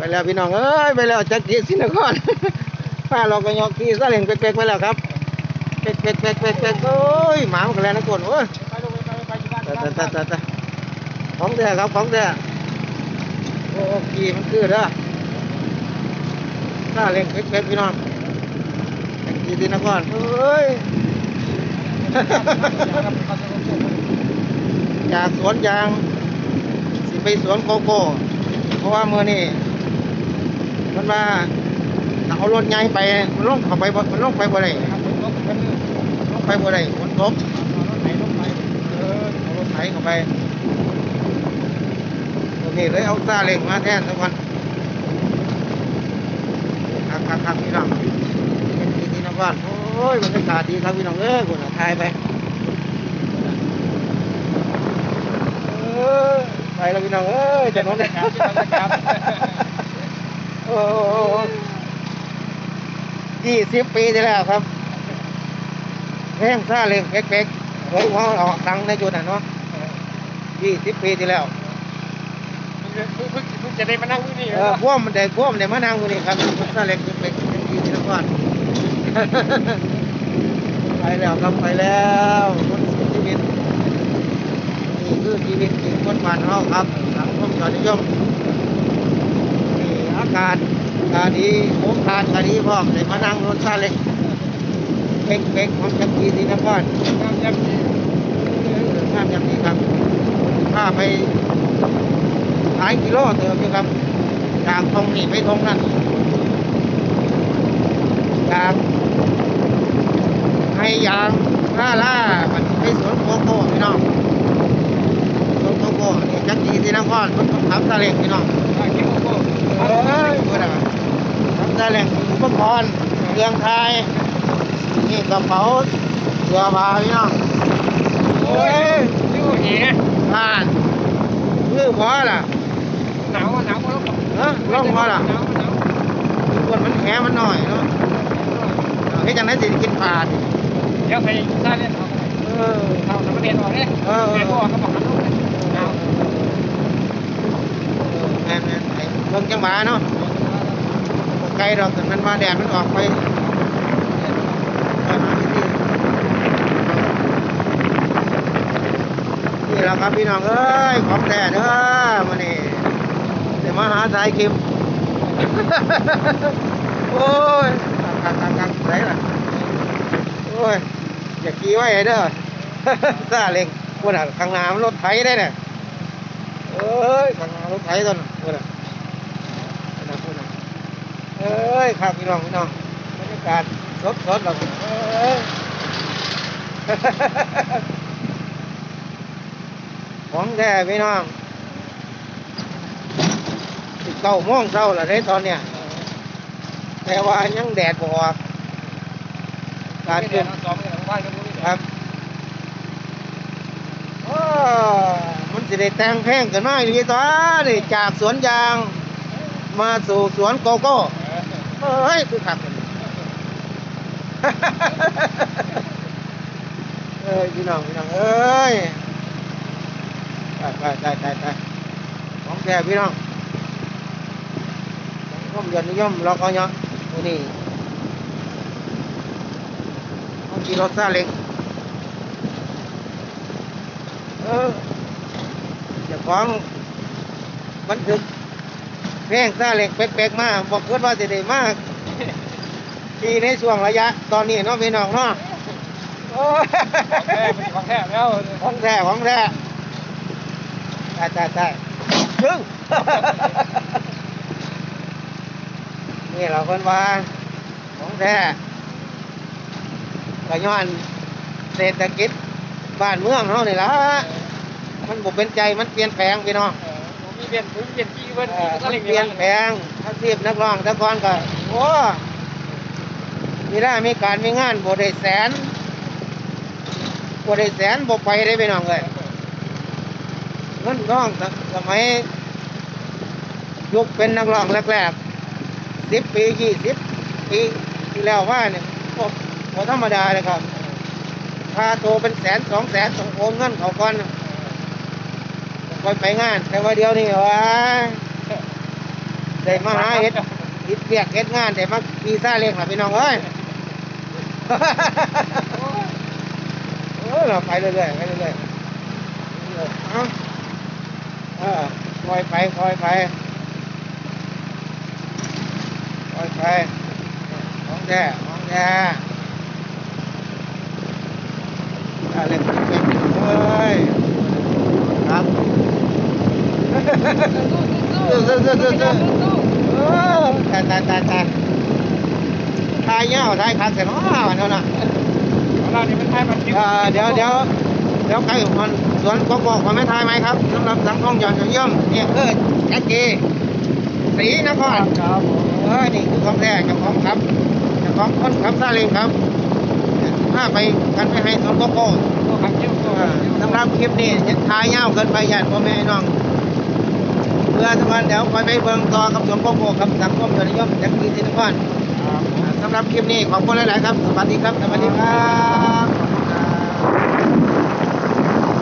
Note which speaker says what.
Speaker 1: ไปแล้วพี่น้องเอ้ยไปแล้วจักรีสินครป้าเราก็ยกขี่ซาเล้งเป๊กๆไปแล้วครับเป๊กๆเป๊กๆเป๊กๆโอ้ยหมามันก็แล่นนะคนโอ้ย
Speaker 2: ไปลงไปไปไปที่บ้า
Speaker 1: ตะตะตะตะตะของแท้ครับของแท้โอ้ขี่มันคือเด้อซาเล้งเป๊กๆพี่น้องจักรีสินครเอ้ยจากสวนยางสิไปสวนโกโก้เพราะว่ามือนี่ มันว่าเอารถใหญ่ไปมันลงเข้าไปมันลงไปบ่ได้ลงไปบ่ได้ฝนตกเออเอารถไถเข้าไปตรงนี้เลยเอาซาเล้งมาแทนทุกวันครับครับครับพี่น้องเป็นที่ที่นครโอ้ยบรรยากาศดีครับพี่น้องเอ้ยคุณถ่ายไปไปแล้วพี่น้องเอ้ยจะนอนได้โอ้ ยี่สิบปีที่แล้วครับแห้งซาเล้งเป๊กๆเฮ้ยว่าออกตังค์ในจุดน่ะเนาะยี่สิบปีที่แล้ว
Speaker 2: เพิ่งจะได้มานั่งที่นี่
Speaker 1: เออพวกมันได้พวกมันได้มานั่งอยู่นี่ครับซาเล้งเป๊กๆเป็นยี่สิบก่อนไปแล้วครับไปแล้วคนเสียชีวิตนี่คือชีวิตจริงคนบ้านเฮาครับสังคมยอดนิยม นี่อากาศก็ดีโอกาสก็ดีพร้อมได้มานั่งรถซาเล้งเป๊กๆของจักรีศรีนคร
Speaker 2: งามยับ
Speaker 1: เอองามอย่างนี้ครับถ้าไปหลายกิโลเติมอยู่ครับจากตรงนี้ไปตรงนั้นจากให้ยางล่าล่ามันไปสวนโกโก้พี่น้องสวนโกโก้นี่จักรีศรีนครมันต้องขับซาเล้งพี่น้อง
Speaker 2: คิดว่าก็
Speaker 1: เอ้ยพูดอะไรขับซาเล้งอุปกรณ์เครื่องไทยนี่กระเป๋าเสื้อผ้าพี่น้องโอ้ย
Speaker 2: ยูเหี้ย
Speaker 1: ผ่านมือพอล่ะ
Speaker 2: หนาวหนาวก็ต้อง
Speaker 1: เออล่องพอล่ะ
Speaker 2: หนาวหนาว
Speaker 1: ส่วนมันแหมันหน่อยเนาะเฮ้ยจังนั้นสิกินปลาดิ
Speaker 2: เดี๋ยวไปซาเล่นเอา
Speaker 1: เออ
Speaker 2: เอาทำประเด็นออกเนี่ยเดี๋ยวบอกเขาบอกเขาหนาว
Speaker 1: แม่นแม่นไอ้ เบิ่งจังหวะเนาะบ่ไกลดอกแต่มันมาแดดมันออกไปไปมาที่นี่แหละครับพี่น้องเอ้ยของแท้เด้อมานี่เดี๋ยวมาหาสายคิมโอ้ยกักกักกักไหนล่ะโอ้ยอย่าขี่ไว้เด้อซาเล็งพวกน่ะข้างหน้ามันรถไถได้เนี่ยเอ้ยข้างหน้ารถไถตอนนั้นพวกน่ะพวกน่ะพวกน่ะ เอ้ยครับพี่น้องพี่น้องบรรยากาศสดสดๆแล้วเอ้ยของแท้พี่น้องสิดเก้าโมงเช้าล้วเด้ตอนเนี้ยแต่ว่ายังแดดบ่ออกการ
Speaker 2: เดี๋
Speaker 1: ขึ้
Speaker 2: ยวน
Speaker 1: ครับโอ้มันสิได้แต่งเพงกันมาอีหลีตัวนี่จากสวนยาง มาสู่สวนโกโก้ เอ้ยคือขับเอ้ยพี่น้องพี่น้องเอ้ยไปไปไปไปไปของแท้พี่น้องสังคมยอดนิยมเราก็เนาะตัวนี้ต้องขี่รถซาเล้งเออจ้าของบันทึก เพงซาเล้งเป๊กๆมากบอกเพื่อนว่าจะได้มากขี่ในช่วงระยะ ตอนนี้เนาะพี่น้องเนาะโอ้ย
Speaker 2: ของแท้แล้ว
Speaker 1: ของแท้ของแท้ใช่ใช่ใช่ึงนี่เราคนว่าของแท้ก็ย้อนเศรษฐกิจบ้านเมืองเฮานี่ล่ะมันบ่เป็นใจมันเปลี่ยนแปลงพี่น้อง
Speaker 2: มีเปลี่ยนมีเปลี่ยนกี่เว้น
Speaker 1: เออมันเปลี่ยนแปลงอาชีพนักร้องแตะกอนก็โอ้มีได้มีการมีงานบ่ได้แสนบ่ได้แสนบ่ไปได้พี่น้องเอ้ยเงินร้องสสมัยยุคเป็นนักร้องแรกๆสิบปียี่สิบปีที่แล้วว่าเนี่ยโอ้โหธรรมดาเลยครับค่าโตวเป็นแสนสองแสนต้องโอนเงินเขาก่อนค่ อยไปงานแต่ว่าเดียวนี้ว่าได้มาหาเฮ็ดเฮ็ดเวียกเฮ็ดงานได้มามีซาเล้งล่ะพี่น้องเอ้ยเออเราไปเรื่อยๆไปเรื่อยๆเอาเออคอยไปคอยไปคอยไปของแท้ของแท้ซาเล้งเป็นเอ้ยครับ สู้ๆๆๆเออตายตายตายตายทายเงาทายคักเสร็จแล้ววันนั้นน่ะ
Speaker 2: เรานี่มันใช่มันคิด
Speaker 1: เดี๋ยวเดี๋ยวเดี๋ยวใครมันสวนกบอกของแม่ทายไหมครับสำหรับสังคมหย่อนเยี่ยมเนี่ยเออแจ็คเกสีนคร
Speaker 2: ครับ
Speaker 1: เออนี่คือของแท้เจ้าของครับเจ้าของคนขับซาเล้งครับถ้าไปกันไปให้สวนกโก
Speaker 2: ก็ขับก็
Speaker 1: เออสำหรับคลิปนี้ทายเงาเกินไปญาติพ่อแม่น้อง เพื่อสมันเดี๋ยวคอยไปเบิงต่อกับสวนกโกครับสังคมหย่อนเยี่ยมแจ็คเกสีนครสำหรับคลิปนี้ขอบคุณหลาย ๆ ครับ สวัสดีครับ สวัสดีครับ